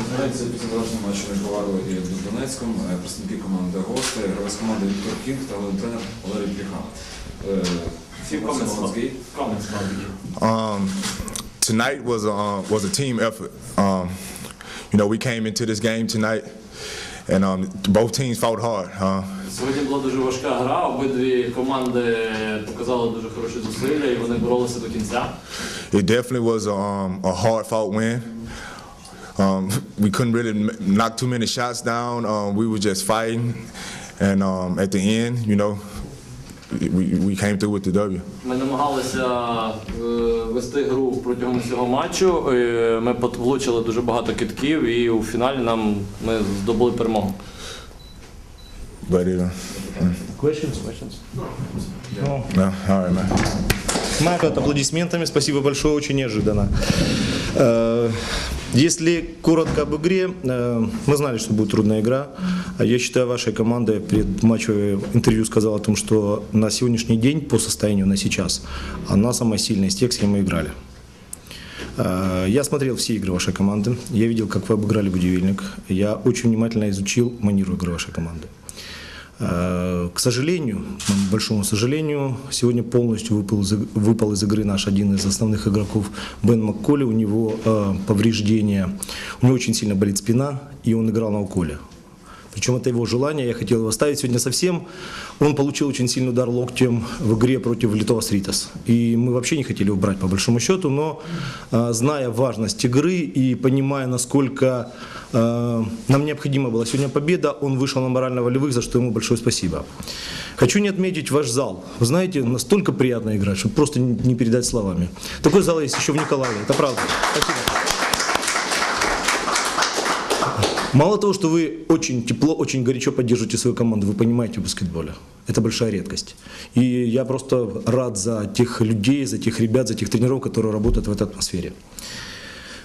Конференція після завершення матчу між Баварою і Донецьком, е, представники команди гости, гравець команди Віктор Кінг та головний тренер Валерій Пліха. Е, Few comments about, Солонський. comments about the game. Um, tonight was a uh, was a team effort. Um, you know, we came into this game tonight, and um, both teams fought hard. Uh, Сьогодні була дуже важка гра. Обидві команди показали дуже хороші зусилля і вони боролися до кінця. it definitely was a, um, a hard fought win. Um, we couldn't really knock too many shots down. Um, we were just fighting, and um, at the end, you know, we, we came through with the W. Ми намагалися е, вести гру протягом всього матчу. Е, Ми пот- влучили дуже багато китків, і у фіналі нам ми здобули перемогу. But uh, Questions? Questions? No. no, all right, man. Майк, аплодисментами. Спасибо большое, очень неожиданно. Э, Если коротко об игре, э, мы знали, что будет трудная игра. А Я считаю, вашей команда перед матчевое интервью сказала о том, что на сегодняшний день, по состоянию на сейчас, она самая сильная из тех, с кем мы играли. Э, Я смотрел все игры вашей команды. Я видел, как вы обыграли Будивельник. Я очень внимательно изучил манеру игры вашей команды. Э, К сожалению, моему большому сожалению, сегодня полностью выпал выпал из игры наш один из основных игроков Бен Макколи. У него э, повреждение, у него очень сильно болит спина, и он играл на уколе. Причем это его желание, я хотел его ставить сегодня совсем. Он получил очень сильный удар локтем в игре против Литова Ритас. И мы вообще не хотели его брать по большому счету, но э, зная важность игры и понимая, насколько нам необходима была сегодня победа, он вышел на морально-волевых, за что ему большое спасибо. Хочу не отметить ваш зал. Вы знаете, настолько приятно играть, что просто не передать словами. Такой зал есть еще в Николаеве, это правда. Спасибо. Мало того, что вы очень тепло, очень горячо поддерживаете свою команду, вы понимаете в баскетболе. Это большая редкость. И я просто рад за тех людей, за тех ребят, за тех тренеров, которые работают в этой атмосфере.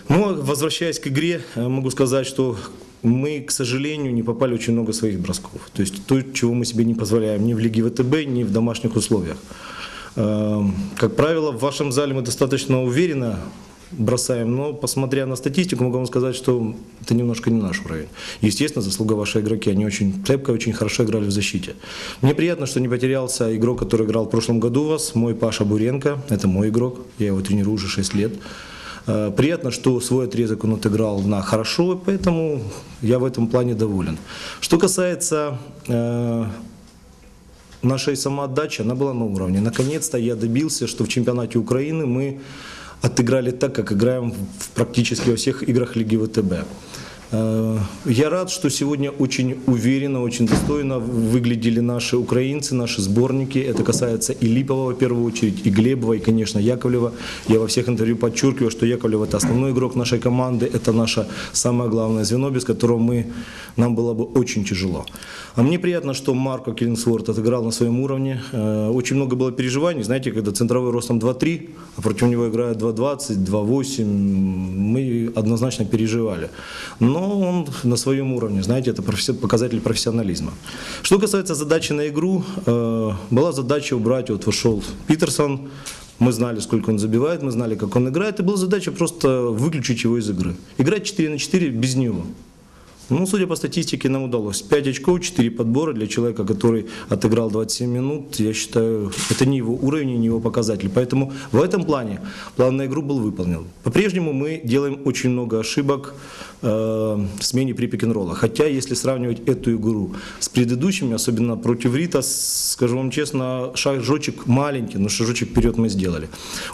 Но возвращаясь к игре, э, могу сказать, что мы, к сожалению, не попали очень много своих бросков. То есть то, чего мы себе не позволяем ни в Лиге ВТБ, ни в домашних условиях. Эм, Как правило, в вашем зале мы достаточно уверенно бросаем, но посмотря на статистику, могу вам сказать, что это немножко не наш уровень. Естественно, заслуга вашей игроки, они очень цепко, очень хорошо играли в защите. Мне приятно, что не потерялся игрок, который играл в прошлом году у вас, мой Паша Буренко, это мой игрок, я его тренирую уже 6 лет. Э, Приятно, что свой отрезок он отыграл на хорошо, поэтому я в этом плане доволен. Что касается э, нашей самоотдачи, она была на уровне. Наконец-то я добился, что в чемпионате Украины мы отыграли так, как играем в практически во всех играх Лиги ВТБ. Э, Я рад, что сегодня очень уверенно, очень достойно выглядели наши украинцы, наши сборники. Это касается и Липова в первую очередь, и Глебова, и, конечно, Яковлева. Я во всех интервью подчеркиваю, что Яковлев это основной игрок нашей команды, это наше самое главное звено, без которого мы, нам было бы очень тяжело. А мне приятно, что Марко Киллингсворт отыграл на своем уровне. Э, Очень много было переживаний, знаете, когда центровой ростом 2-3, а против него играют 2-20, 2-8, мы однозначно переживали. Но он на своем уровне, знаете, это показатель профессионализма. Что касается задачи на игру, э, была задача убрать, вот вышел Питерсон, мы знали, сколько он забивает, мы знали, как он играет, и была задача просто выключить его из игры. Играть 4 на 4 без него. Ну, судя по статистике, нам удалось. 5 очков, 4 подбора для человека, который отыграл 27 минут. Я считаю, это не его уровень, не его показатель. Поэтому в этом плане план на игру был выполнен. По-прежнему мы делаем очень много ошибок э, в смене при пик-н-ролла. Хотя, если сравнивать эту игру с предыдущими, особенно против Рита, скажу вам честно, шажочек маленький, но шажочек вперед мы сделали.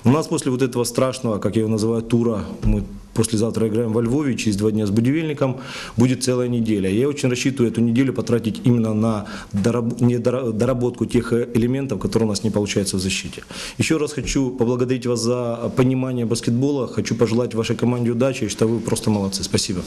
У нас после вот этого страшного, как я его называю, тура, мы послезавтра играем во Львове, через два дня с Будивельником, будет целая неделя. Я очень рассчитываю эту неделю потратить именно на недора- доработку тех э, элементов, которые у нас не получается в защите. Еще раз хочу поблагодарить вас за понимание баскетбола, хочу пожелать вашей команде удачи, считаю, вы просто молодцы. Спасибо.